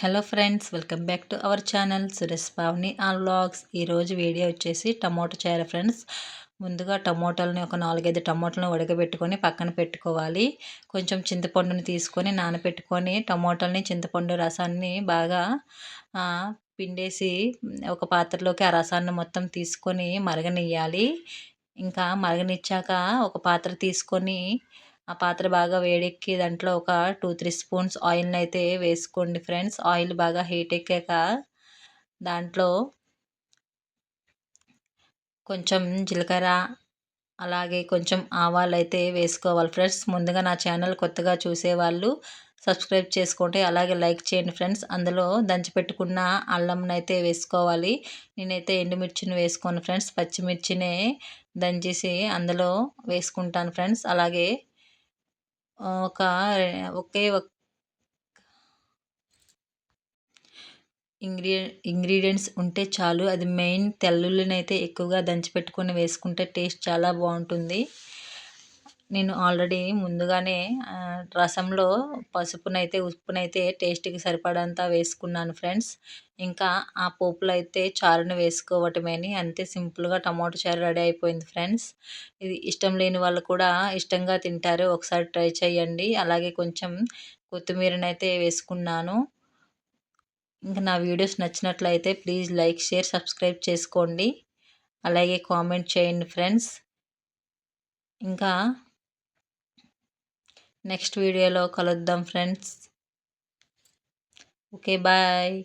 Hello friends welcome back to our channel Suresh Pavani all vlogs ఈరోజు video వచ్చేసి tomato చారు friends. ముందుగా టమోటాలని ఒక నాలుగైదు టమోటాలను ఉడకబెట్టుకొని పక్కన పెట్టుకోవాలి. కొంచెం చింతపండుని తీసుకొని నానబెట్టుకొని టమోటాలని చింతపండు రసాన్ని బాగా పిండేసి ఒక పాత్రలోకి ఆ రసాన్ని మొత్తం తీసుకొని మరగనియ్యాలి. ఇంకా మరగనిచ్చాక ఒక పాత్ర తీసుకొని ఆ పాత్ర బాగా వేడెక్కి దాంట్లో ఒక టూ త్రీ స్పూన్స్ ఆయిల్ని అయితే వేసుకోండి ఫ్రెండ్స్. ఆయిల్ బాగా హీట్ ఎక్కాక దాంట్లో కొంచెం జీలకర్ర అలాగే కొంచెం ఆవాలు అయితే వేసుకోవాలి ఫ్రెండ్స్. ముందుగా నా ఛానల్ కొత్తగా చూసేవాళ్ళు సబ్స్క్రైబ్ చేసుకోండి అలాగే లైక్ చేయండి ఫ్రెండ్స్. అందులో దంచి పెట్టుకున్న అల్లంని అయితే వేసుకోవాలి. నేనైతే ఎండుమిర్చిని వేసుకోను ఫ్రెండ్స్. పచ్చిమిర్చినే దంచేసి అందులో వేసుకుంటాను ఫ్రెండ్స్. అలాగే ఒక ఒకే ఒక ఇంగ్రీ ఇంగ్రీడియంట్స్ ఉంటే చాలు. అది మెయిన్ తెల్లుల్లినైతే ఎక్కువగా దంచిపెట్టుకొని వేసుకుంటే టేస్ట్ చాలా బాగుంటుంది. నేను ఆల్రెడీ ముందుగానే రసంలో పసుపునైతే ఉప్పునైతే టేస్ట్కి సరిపడంత వేసుకున్నాను ఫ్రెండ్స్. ఇంకా ఆ పోపులో అయితే చారుని వేసుకోవటమేని అంతే సింపుల్గా టమాటో చారు రెడీ అయిపోయింది ఫ్రెండ్స్. ఇది ఇష్టం లేని వాళ్ళు కూడా ఇష్టంగా తింటారు. ఒకసారి ట్రై చేయండి. అలాగే కొంచెం కొత్తిమీరనైతే వేసుకున్నాను. ఇంకా నా వీడియోస్ నచ్చినట్లయితే ప్లీజ్ లైక్ షేర్ సబ్స్క్రైబ్ చేసుకోండి. అలాగే కామెంట్ చేయండి ఫ్రెండ్స్. ఇంకా నెక్స్ట్ వీడియోలో కలుద్దాం ఫ్రెండ్స్. Okay bye.